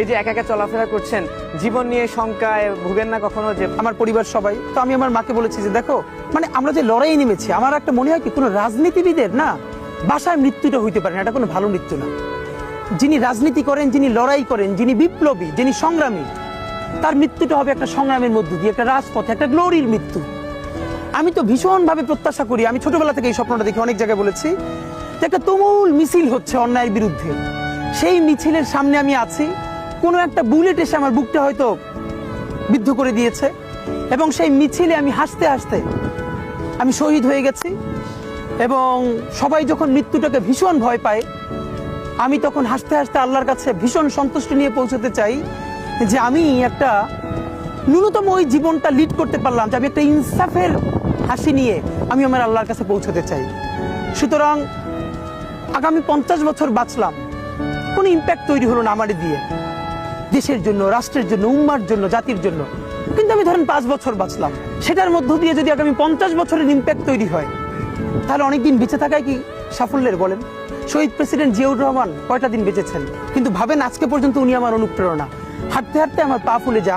এই যে একা একা চলাফেরা করছেন, জীবন নিয়ে শঙ্কায় ভুগেন না কখনো যে আমার পরিবার সবাই। তো আমি আমার মাকে বলেছি যে, দেখো মানে আমরা যে লড়াই নেমেছি, আমার একটা মনে হয় কি, কোনো রাজনীতিবিদের না বাসায় মৃত্যুটা হইতে পারে না, এটা কোনো ভালো মৃত্যু না। যিনি রাজনীতি করেন, যিনি লড়াই করেন, যিনি বিপ্লবী, যিনি সংগ্রামী, তার মৃত্যুটা হবে একটা সংগ্রামের মধ্য দিয়ে, একটা রাজপথে, একটা গ্লোরির মৃত্যু। আমি তো ভীষণভাবে প্রত্যাশা করি, আমি ছোটবেলা থেকে এই স্বপ্নটা দেখি অনেক জায়গায় বলেছি যে একটা তুমুল মিছিল হচ্ছে অন্যায়ের বিরুদ্ধে। সেই মিছিলের সামনে আমি আছি কোনো একটা বুলেট এসে আমার বুকটা হয়তো বিদ্ধ করে দিয়েছে এবং সেই মিছিলে আমি হাসতে হাসতে আমি শহীদ হয়ে গেছি এবং সবাই যখন মৃত্যুটাকে ভীষণ ভয় পায়, আমি তখন হাসতে হাসতে আল্লাহর কাছে ভীষণ সন্তুষ্টি নিয়ে পৌঁছতে চাই যে আমি একটা ন্যূনতম ওই জীবনটা লিড করতে পারলাম, যে আমি একটা ইনসাফের হাসি নিয়ে আমি আমার আল্লাহর কাছে পৌঁছতে চাই। সুতরাং আগামী পঞ্চাশ বছর বাঁচলাম, কোনো ইম্প্যাক্ট তৈরি হলো না আমারে দিয়ে। দেশের জন্য, রাষ্ট্রের জন্য, উম্মার জন্য, জাতির জন্য। কিন্তু আমি ধরেন পাঁচ বছর বাঁচলাম। সেটার মধ্য দিয়ে যদি আগামী পঞ্চাশ বছরের ইম্প্যাক্ট তৈরি হয়, তাহলে অনেকদিন বেঁচে থাকায় কি সাফল্যের বলেন? শহীদ প্রেসিডেন্ট জিয়াউর রহমান কয়টা দিন বেঁচেছেন? কিন্তু ভাবেন আজকে পর্যন্ত উনি আমার অনুপ্রেরণা। হাঁটতে হাঁটতে আমার পা ফুলে যা